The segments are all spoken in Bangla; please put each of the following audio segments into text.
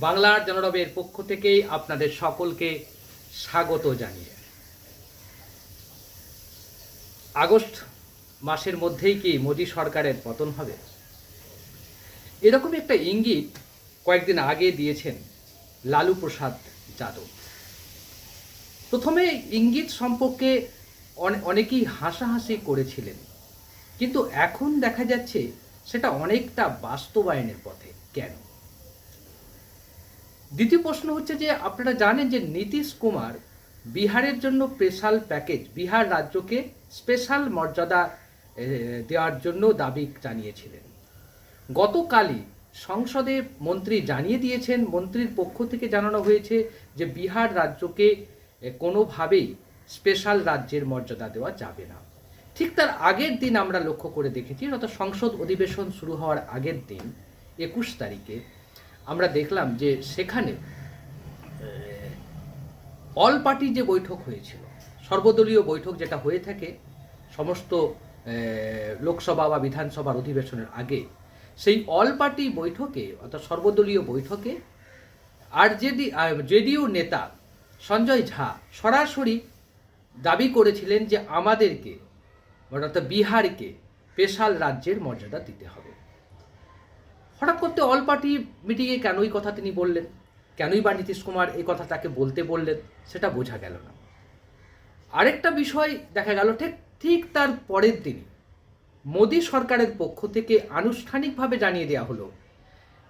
বাংলার জনরবের পক্ষ থেকেই আপনাদের সকলকে স্বাগত জানিয়ে। আগস্ট মাসের মধ্যেই কি মোদী সরকারের পতন হবে? এরকম একটা ইঙ্গিত কয়েকদিন আগে দিয়েছেন লালু প্রসাদ যাদব। প্রথমে ইঙ্গিত সম্পর্কে অনে- অনেকেই হাসাহাসি করেছিলেন, কিন্তু এখন দেখা যাচ্ছে সেটা অনেকটা বাস্তবায়নের পথে। কেন? দ্বিতীয় প্রশ্ন হচ্ছে যে আপনারা জানেন যে নীতিশ কুমার বিহারের জন্য স্পেশাল প্যাকেজ বিহার রাজ্যকে স্পেশাল মর্যাদা দেওয়ার জন্য দাবি জানিয়েছিলেন। গতকালই সংসদে মন্ত্রী জানিয়ে দিয়েছেন, মন্ত্রীর পক্ষ থেকে জানানো হয়েছে যে বিহার রাজ্যকে কোনোভাবেই স্পেশাল রাজ্যের মর্যাদা দেওয়া যাবে না। ঠিক তার আগের দিন আমরা লক্ষ্য করে দেখেছি, অর্থাৎ সংসদ অধিবেশন শুরু হওয়ার আগের দিন, একুশ তারিখে আমরা দেখলাম যে সেখানে অল পার্টি যে বৈঠক হয়েছিল, সর্বদলীয় বৈঠক যেটা হয়ে থাকে, সমস্ত লোকসভা বা বিধানসভার অধিবেশনের আগে, সেই অল পার্টি বৈঠকে, অর্থাৎ সর্বদলীয় বৈঠকে, আর আরজেডি জেডিইউ নেতা সঞ্জয় ঝা সরাসরি দাবি করেছিলেন যে আমাদেরকে, অর্থাৎ বিহারকে, স্পেশাল রাজ্যের মর্যাদা দিতে হবে। হঠাৎ করতে অল পার্টি মিটিংয়ে কেনই কথা তিনি বললেন? কেনই বা নীতিশ কুমার এই কথা তাকে বলতে বললেন? সেটা বোঝা গেল না। আরেকটা বিষয় দেখা গেল, ঠিক ঠিক তার পরের দিনই মোদী সরকারের পক্ষ থেকে আনুষ্ঠানিকভাবে জানিয়ে দেওয়া হলো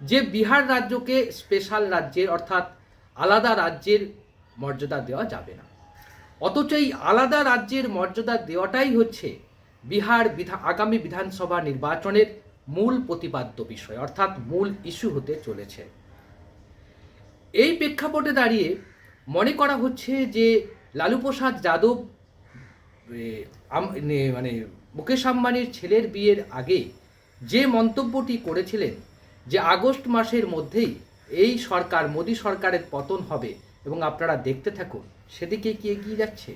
যে বিহার রাজ্যকে স্পেশাল রাজ্যের অর্থাৎ আলাদা রাজ্যের মর্যাদা দেওয়া যাবে না। অথচ এই আলাদা রাজ্যের মর্যাদা দেওয়াটাই হচ্ছে বিহার বিধা, আগামী বিধানসভা নির্বাচনের মূল প্রতিপাদ্য বিষয়, অর্থাৎ মূল ইস্যু হতে চলেছে। এই প্রেক্ষাপটে দাঁড়িয়ে মনে করা হচ্ছে যে লালু প্রসাদ যাদব মানে মুকেশ আম্বানির ছেলের বিয়ের আগে যে মন্তব্যটি করেছিলেন যে আগস্ট মাসের মধ্যেই এই সরকার, মোদী সরকারের পতন হবে এবং আপনারা দেখতে থাকুন, সেদিকে কি এগিয়ে যাচ্ছে?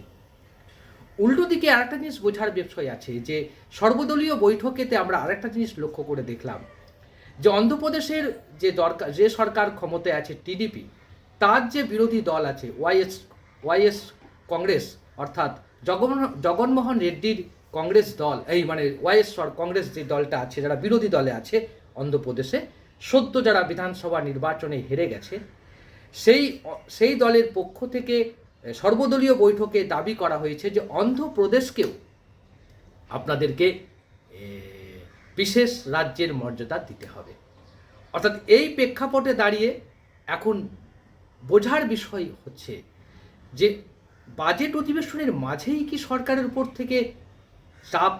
উল্টো দিকে আরেকটা জিনিস বোঝার বিষয় আছে যে সর্বদলীয় বৈঠকেতে আমরা আরেকটা জিনিস লক্ষ্য করে দেখলাম, যে অন্ধ্রপ্রদেশের যে দরকার, যে সরকার ক্ষমতায় আছে টিডিপি, তার যে বিরোধী দল আছে ওয়াইএস ওয়াইএস কংগ্রেস, অর্থাৎ জগন জগনমোহন রেড্ডির কংগ্রেস দল, এই মানে ওয়াইএস কংগ্রেস যে দলটা আছে, যারা বিরোধী দলে আছে অন্ধ্রপ্রদেশে, সদ্য যারা বিধানসভা নির্বাচনে হেরে গেছে, সেই সেই দলের পক্ষ থেকে সর্বদলীয় বৈঠকে দাবি করা হয়েছে যে অন্ধ্রপ্রদেশকেও আপনাদেরকে বিশেষ রাজ্যের মর্যাদা দিতে হবে। অর্থাৎ এই প্রেক্ষাপটে দাঁড়িয়ে এখন বোঝার বিষয় হচ্ছে যে বাজেট অধিবেশনের মাঝেই কি সরকারের উপর থেকে চাপ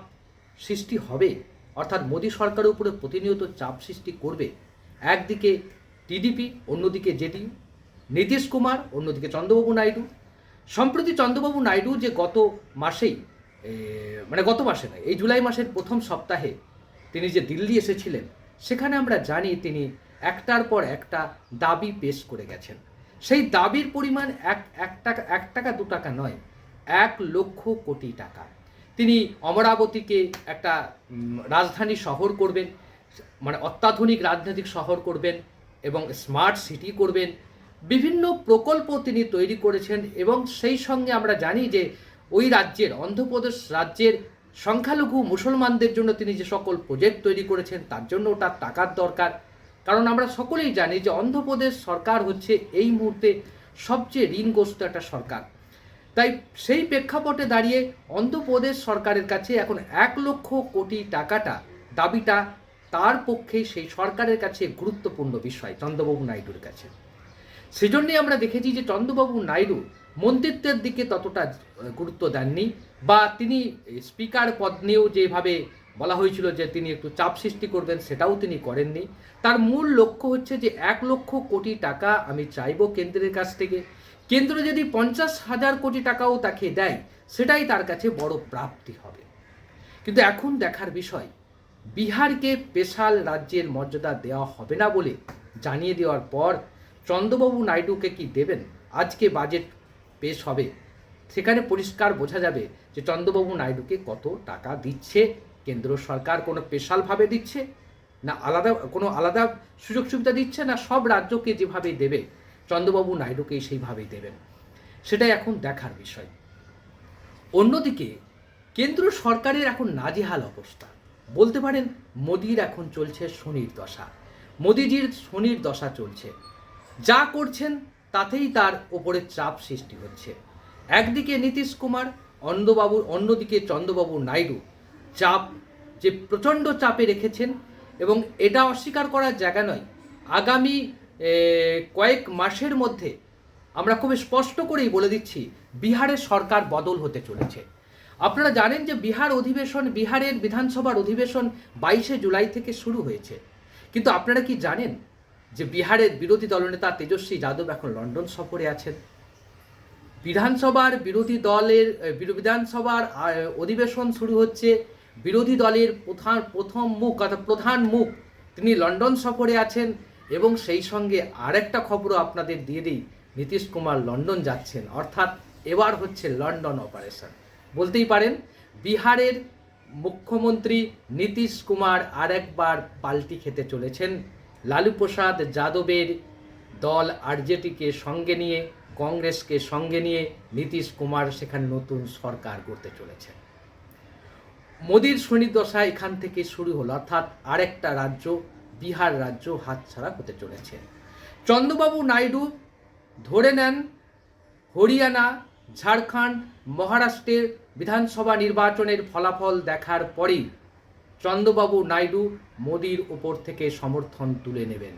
সৃষ্টি হবে? অর্থাৎ মোদী সরকারের উপরে প্রতিনিয়ত চাপ সৃষ্টি করবে। একদিকে টিডিপি, অন্যদিকে জেডিইউ নীতিশ কুমার, অন্যদিকে চন্দ্রবাবু নাইডু সম্প্রতি চন্দ্রবাবু নাইডু যে গত মাসেই মানে গত মাসে নয়, এই জুলাই মাসের প্রথম সপ্তাহে তিনি যে দিল্লি এসেছিলেন, সেখানে আমরা জানি তিনি একটার পর একটা দাবি পেশ করে গেছেন। সেই দাবির পরিমাণ এক এক টাকা এক টাকা, দু টাকা নয়, এক লক্ষ কোটি টাকা। তিনি অমরাবতীকে একটা রাজধানী শহর করবেন মানে অত্যাধুনিক রাজনৈতিক শহর করবেন এবং স্মার্ট সিটি করবেন বিভিন্ন প্রকল্প তিনি তৈরি করেছেন এবং সেই সঙ্গে আমরা জানি যে ওই রাজ্যের, অন্ধ্রপ্রদেশ রাজ্যের সংখ্যালঘু মুসলমানদের জন্য তিনি যে সকল প্রজেক্ট তৈরি করেছেন, তার জন্য তার টাকার দরকার। কারণ আমরা সকলেই জানি যে অন্ধ্রপ্রদেশ সরকার হচ্ছে এই মুহূর্তে সবচেয়ে ঋণগ্রস্ত একটা সরকার। তাই সেই প্রেক্ষাপটে দাঁড়িয়ে অন্ধ্রপ্রদেশ সরকারের কাছে এখন এক লক্ষ কোটি টাকাটা দাবিটা তার পক্ষে সেই সরকারের কাছে গুরুত্বপূর্ণ বিষয়, চন্দ্রবাবু নাইডুর কাছে। সেজন্যই আমরা দেখেছি যে চন্দ্রবাবু নাইডু মন্ত্রিত্বের দিকে ততটা গুরুত্ব দেননি বা তিনি স্পিকার পদ নিয়েও যেভাবে বলা হয়েছিল যে তিনি একটু চাপ সৃষ্টি করবেন সেটাও তিনি করেননি। তার মূল লক্ষ্য হচ্ছে যে এক লক্ষ কোটি টাকা আমি চাইব কেন্দ্রের কাছ থেকে। কেন্দ্র যদি পঞ্চাশ হাজার কোটি টাকাও তাকে দেয়, সেটাই তার কাছে বড় প্রাপ্তি হবে। কিন্তু এখন দেখার বিষয়, বিহারকে স্পেশাল রাজ্যের মর্যাদা দেওয়া হবে না বলে জানিয়ে দেওয়ার পর চন্দ্রবাবু নাইডুকে কি দেবেন? আজকে বাজেট পেশ হবে। সেখানে পরিষ্কার বোঝা যাবে যে চন্দ্রবাবু নাইডুকে কত টাকা দিচ্ছে। কেন্দ্র সরকার কোনো স্পেশালভাবে দিচ্ছে? না আলাদা, কোনো আলাদা সুযোগ সুবিধা দিচ্ছে? না সব রাজ্যকে যেভাবে দেবে, চন্দ্রবাবু নাইডুকে সেইভাবেই দেবেন। সেটাই এখন দেখার বিষয়। অন্যদিকে, কেন্দ্র সরকারের এখন নাজেহাল অবস্থা। বলতে পারেন, মোদির এখন চলছে শনির দশা। মোদিজির শনির দশা চলছে। যা করছেন তাতেই তার ওপরে চাপ সৃষ্টি হচ্ছে। একদিকে নীতিশ কুমার অন্নবাবু অন্যদিকে চন্দ্রবাবু নাইডু। চাপ যে প্রচণ্ড চাপে রেখেছেন এবং এটা অস্বীকার করার জায়গা নয়। আগামী কয়েক মাসের মধ্যে আমরা খুব স্পষ্ট করেই বলে দিচ্ছি বিহারের সরকার বদল হতে চলেছে। আপনারা জানেন যে বিহার অধিবেশন, বিহারের বিধানসভার অধিবেশন বাইশে জুলাই থেকে শুরু হয়েছে। কিন্তু আপনারা কি জানেন যে বিহারের বিরোধী দলনেতা তেজস্বী যাদব এখন লন্ডন সফরে আছেন। বিধানসভার বিরোধী দলের বিধানসভার অধিবেশন শুরু হচ্ছে। বিরোধী দলের প্রধান, প্রথম মুখ অর্থাৎ প্রধান মুখ তিনি লন্ডন সফরে আছেন এবং সেই সঙ্গে আরেকটা খবরও আপনাদের দিয়ে দিই। নীতিশ কুমার লন্ডন যাচ্ছেন, অর্থাৎ এবার হচ্ছে লন্ডন অপারেশন। বলতেই পারেন, বিহারের মুখ্যমন্ত্রী নীতিশ কুমার আরেকবার পাল্টি খেতে চলেছেন। লালু প্রসাদ যাদবের দল আরজেডিকে সঙ্গে নিয়ে, কংগ্রেসকে সঙ্গে নিয়ে নীতিশ কুমার সেখানে নতুন সরকার করতে চলেছে মোদির শনিদশা এখান থেকে শুরু হলো, অর্থাৎ আরেকটা রাজ্য, বিহার রাজ্য হাতছাড়া হতে চলেছে। চন্দ্রবাবু নাইডু ধরে নেন হরিয়ানা, ঝাড়খণ্ড, মহারাষ্ট্রের বিধানসভা নির্বাচনের ফলাফল দেখার পরেই চন্দ্রবাবু নাইডু মোদির উপর থেকে সমর্থন তুলে নেবেন।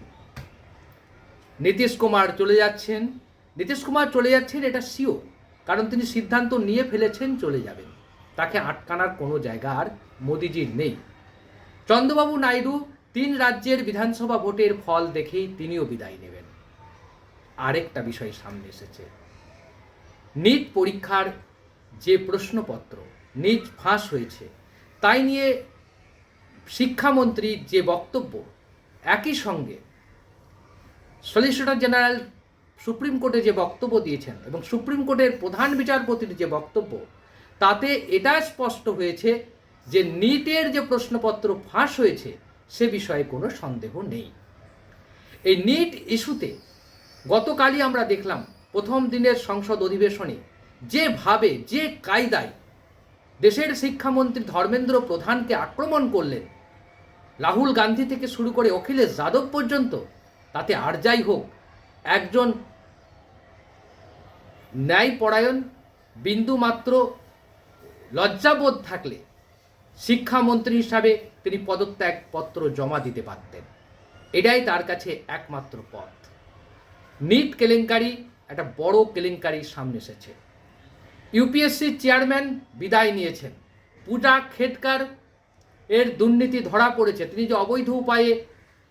নীতিশ কুমার চলে যাচ্ছেন। নীতিশ কুমার চলে যাচ্ছেন, এটা সিও কারণ তিনি সিদ্ধান্ত নিয়ে ফেলেছেন, চলে যাবেন। তাকে আটকানার কোনো জায়গা আর মোদিজির নেই। চন্দ্রবাবু নাইডু তিন রাজ্যের বিধানসভা ভোটের ফল দেখেই তিনিও বিদায় নেবেন। আরেকটা বিষয় সামনে এসেছে। নিট পরীক্ষার যে প্রশ্নপত্র, নিট ফাঁস হয়েছে, তাই নিয়ে শিক্ষামন্ত্রীর যে বক্তব্য, একই সঙ্গে সলিসিটর জেনারেল সুপ্রিম কোর্টে যে বক্তব্য দিয়েছেন এবং সুপ্রিম কোর্টের প্রধান বিচারপতির যে বক্তব্য, তাতে এটা স্পষ্ট হয়েছে যে নিটের যে প্রশ্নপত্র ফাঁস হয়েছে, সে বিষয়ে কোনো সন্দেহ নেই। এই নিট ইস্যুতে গতকালই আমরা দেখলাম প্রথম দিনের সংসদ অধিবেশনে যেভাবে, যে কায়দায় দেশের শিক্ষামন্ত্রী ধর্মেন্দ্র প্রধানকে আক্রমণ করলেন রাহুল গান্ধী থেকে শুরু করে অখিলেশ যাদব পর্যন্ত, তাতে আর যাই হোক, একজন ন্যায়পরায়ণ, বিন্দুমাত্র লজ্জাবোধ থাকলে শিক্ষামন্ত্রী হিসাবে তিনি পদত্যাগ পত্র জমা দিতে পারতেন। এটাই তার কাছে একমাত্র পথ। নিট কেলেঙ্কারি, একটা বড় কেলেঙ্কারির সামনে এসেছে। ইউপিএসসির চেয়ারম্যান বিদায় নিয়েছেন। পূজা খেটকার এর দুর্নীতি ধরা পড়েছে। তিনি যে অবৈধ উপায়ে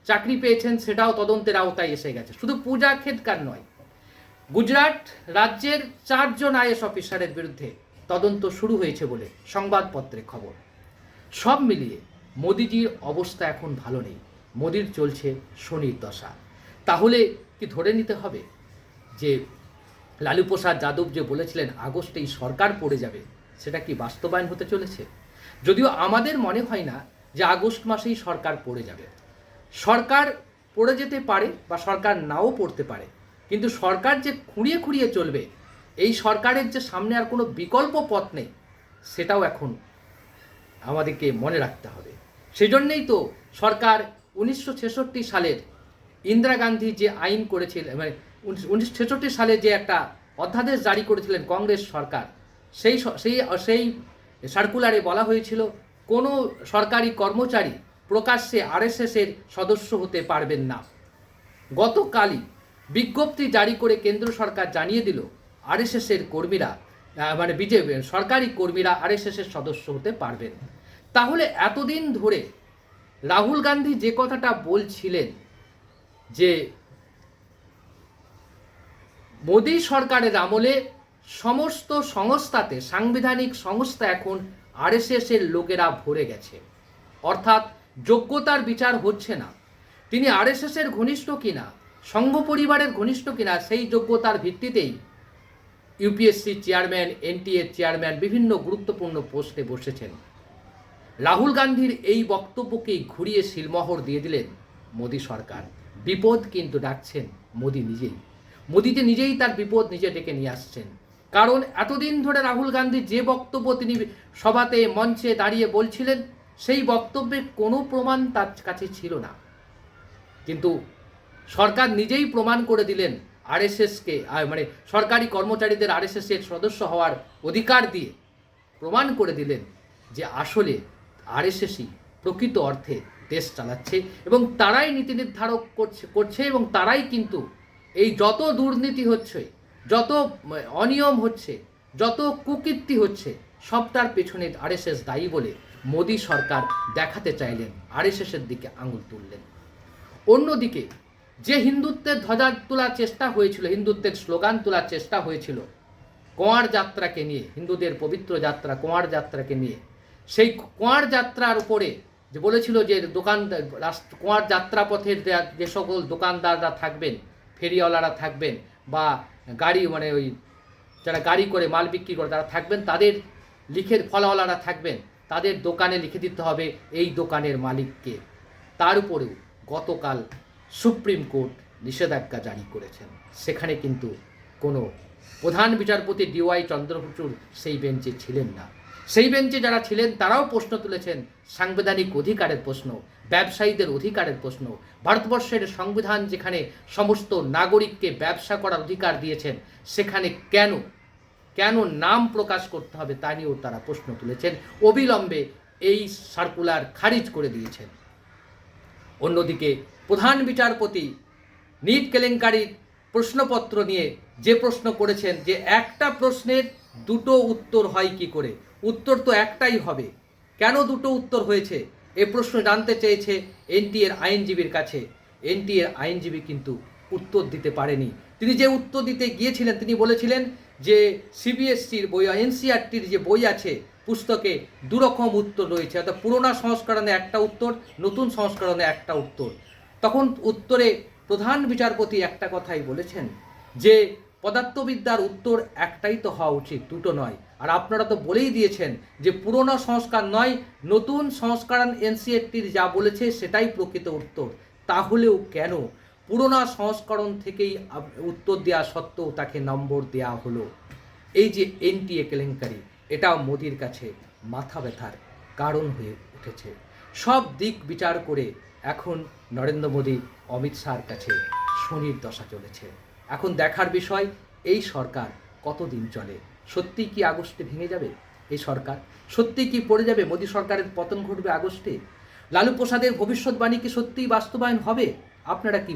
চাকরি পেয়েছেন, সেটাও তদন্তের আওতায় এসে গেছে। শুধু পূজা খেটকার নয়, গুজরাট রাজ্যের চারজন আইএস অফিসারের বিরুদ্ধে তদন্ত শুরু হয়েছে বলে সংবাদপত্রে খবর। সব মিলিয়ে মোদিজির অবস্থা এখন ভালো নেই। মোদির চলছে শনির দশা। তাহলে কি ধরে নিতে হবে যে লালু প্রসাদ যাদব যে বলেছিলেন, আগস্টেই সরকার পড়ে যাবে, সেটা কি বাস্তবায়ন হতে চলেছে? যদিও আমাদের মনে হয় না যে আগস্ট মাসেই সরকার পড়ে যাবে। সরকার পড়ে যেতে পারে বা সরকার নাও পড়তে পারে, কিন্তু সরকার যে খুঁড়িয়ে খুঁড়িয়ে চলবে, এই সরকারের যে সামনে আর কোনো বিকল্প পথ নেই, সেটাও এখন আমাদেরকে মনে রাখতে হবে। সেজন্যই তো সরকার উনিশশো ছেষট্টি সালের ইন্দিরা গান্ধী যে আইন করেছিলেন মানে উনিশশো ছেষট্টি সালে যে একটা অধ্যাদেশ জারি করেছিলেন কংগ্রেস সরকার, সেই সেই সেই সার্কুলারে বলা হয়েছিল, কোনো সরকারি কর্মচারী প্রকাশ্যে আরএসএসের সদস্য হতে পারবেন না। গতকালই বিজ্ঞপ্তি জারি করে কেন্দ্র সরকার জানিয়ে দিল আরএসএসের কর্মীরা মানে বিজেপি, সরকারি কর্মীরা আরএসএসের সদস্য হতে পারবেন। তাহলে এতদিন ধরে রাহুল গান্ধী যে কথাটা বলছিলেন যে, মোদী সরকারের আমলে সমস্ত সংস্থাতে সাংবিধানিক সংস্থা এখন আরএসএস এর লোকেরা ভরে গেছে। অর্থাৎ যোগ্যতার বিচার হচ্ছে না। তিনি আরএসএস এর ঘনিষ্ঠ কিনা, সংঘ পরিবারের ঘনিষ্ঠ কিনা, সেই যোগ্যতার ভিত্তিতেই ইউপিএসসি চেয়ারম্যান, এনটিএ চেয়ারম্যান বিভিন্ন গুরুত্বপূর্ণ পোস্টে বসেছেন। রাহুল গান্ধীর এই বক্তব্যকে ঘুরিয়ে শিলমোহর দিয়ে দিলেন মোদী সরকার। বিপদ কিন্তু ডাকছেন মোদী নিজেই। মোদীতে নিজেই তার বিপদ নিজে ডেকে নিয়ে আসছেন কারণ এতদিন ধরে রাহুল গান্ধী যে বক্তব্য তিনি সভাতে মঞ্চে দাঁড়িয়ে বলছিলেন, সেই বক্তব্যের কোনো প্রমাণ তার কাছে ছিল না। কিন্তু সরকার নিজেই প্রমাণ করে দিলেন আরএসএসকে মানে সরকারি কর্মচারীদের আরএসএস এর সদস্য হওয়ার অধিকার দিয়ে প্রমাণ করে দিলেন যে আসলে আরএসএসই প্রকৃত অর্থে দেশ চালাচ্ছে এবং তারাই নীতি নির্ধারক করছে করছে এবং তারাই কিন্তু এই যত দুর্নীতি হচ্ছে যত অনিয়ম হচ্ছে, যত কুকীর্তি হচ্ছে সবটার পেছনে আরএসএস দায়ী বলে মোদী সরকার দেখাতে চাইলেন আরএসএসের দিকে আঙুল তুললেন। অন্যদিকে, যে হিন্দুত্বের ধ্বজা তোলার চেষ্টা হয়েছিল, হিন্দুত্বের স্লোগান তোলার চেষ্টা হয়েছিল, কোঁয়ার যাত্রাকে নিয়ে, হিন্দুদের পবিত্র যাত্রা, কোঁয়ার যাত্রাকে নিয়ে, সেই কোঁয়ার যাত্রার উপরে যে বলেছিল যে দোকান কোয়ার যাত্রাপথের যে সকল দোকানদাররা থাকবেন, ফেরিওয়ালারা থাকবেন বা গাড়ি মানে ওই যারা গাড়ি করে, মাল বিক্রি করে, তারা থাকবেন, তাদের লিখে ফলাওয়ালারা থাকবেন, তাদের দোকানে লিখে দিতে হবে এই দোকানের মালিককে। তার উপরেও গতকাল সুপ্রিম কোর্ট নিষেধাজ্ঞা জারি করেছেন। সেখানে কিন্তু কোনো প্রধান বিচারপতি ডিওয়াই চন্দ্রচূড় সেই বেঞ্চে ছিলেন না। সেই বেঞ্চে যারা ছিলেন, তারাও প্রশ্ন তুলেছেন, সাংবিধানিক অধিকারের প্রশ্ন, ব্যবসায়ীদের অধিকারের প্রশ্ন। ভারতবর্ষের সংবিধান যেখানে সমস্ত নাগরিককে ব্যবসা করার অধিকার দিয়েছেন, সেখানে কেন কেন নাম প্রকাশ করতে হবে তা নিয়েও তারা প্রশ্ন তুলেছেন। অবিলম্বে এই সার্কুলার খারিজ করে দিয়েছেন। অন্যদিকে প্রধান বিচারপতি নিট কেলেঙ্কারির প্রশ্নপত্র নিয়ে যে প্রশ্ন করেছেন যে একটা প্রশ্নের দুটো উত্তর হয় কি করে উত্তর তো একটাই হবে। কেন দুটো উত্তর হয়েছে? এ প্রশ্ন জানতে চেয়েছে এনটি এর আইনজীবীর কাছে। এনটি এর আইনজীবী কিন্তু উত্তর দিতে পারেনি। তিনি যে উত্তর দিতে গিয়েছিলেন, তিনি বলেছিলেন যে সিবিএসসির বই এনসিআরটির যে বই আছে, পুস্তকে দুরকম উত্তর রয়েছে। অর্থাৎ পুরোনো সংস্করণে একটা উত্তর, নতুন সংস্করণে একটা উত্তর। তখন উত্তরে প্রধান বিচারপতি একটা কথাই বলেছেন যে পদার্থবিদ্যার উত্তর একটাই তো হওয়া উচিত, দুটো নয়। আর আপনারা তো বলেই দিয়েছেন যে পুরনো সংস্কার নয়, নতুন সংস্করণ এনসিএফটির যা বলেছে সেটাই প্রকৃত উত্তর। তাহলেও কেন? পুরোনো সংস্করণ থেকেই উত্তর দেওয়া সত্ত্বেও তাকে নম্বর দেওয়া হলো। এই যে এনটিএ কেলেঙ্কারি, এটাও মোদির কাছে মাথা ব্যথার কারণ হয়ে উঠেছে। সব দিক বিচার করে এখন নরেন্দ্র মোদী অমিত শাহর কাছে শনির দশা চলেছে। এখন দেখার বিষয়, এই সরকার কতদিন চলে? সত্যি কি আগস্টে ভেঙে যাবে এই সরকার? সত্যি কি পড়ে যাবে মোদী সরকারের পতন ঘটবে আগস্টে? লালু প্রসাদের ভবিষ্যৎবাণী কি সত্যিই বাস্তবায়ন হবে? আপনারা কি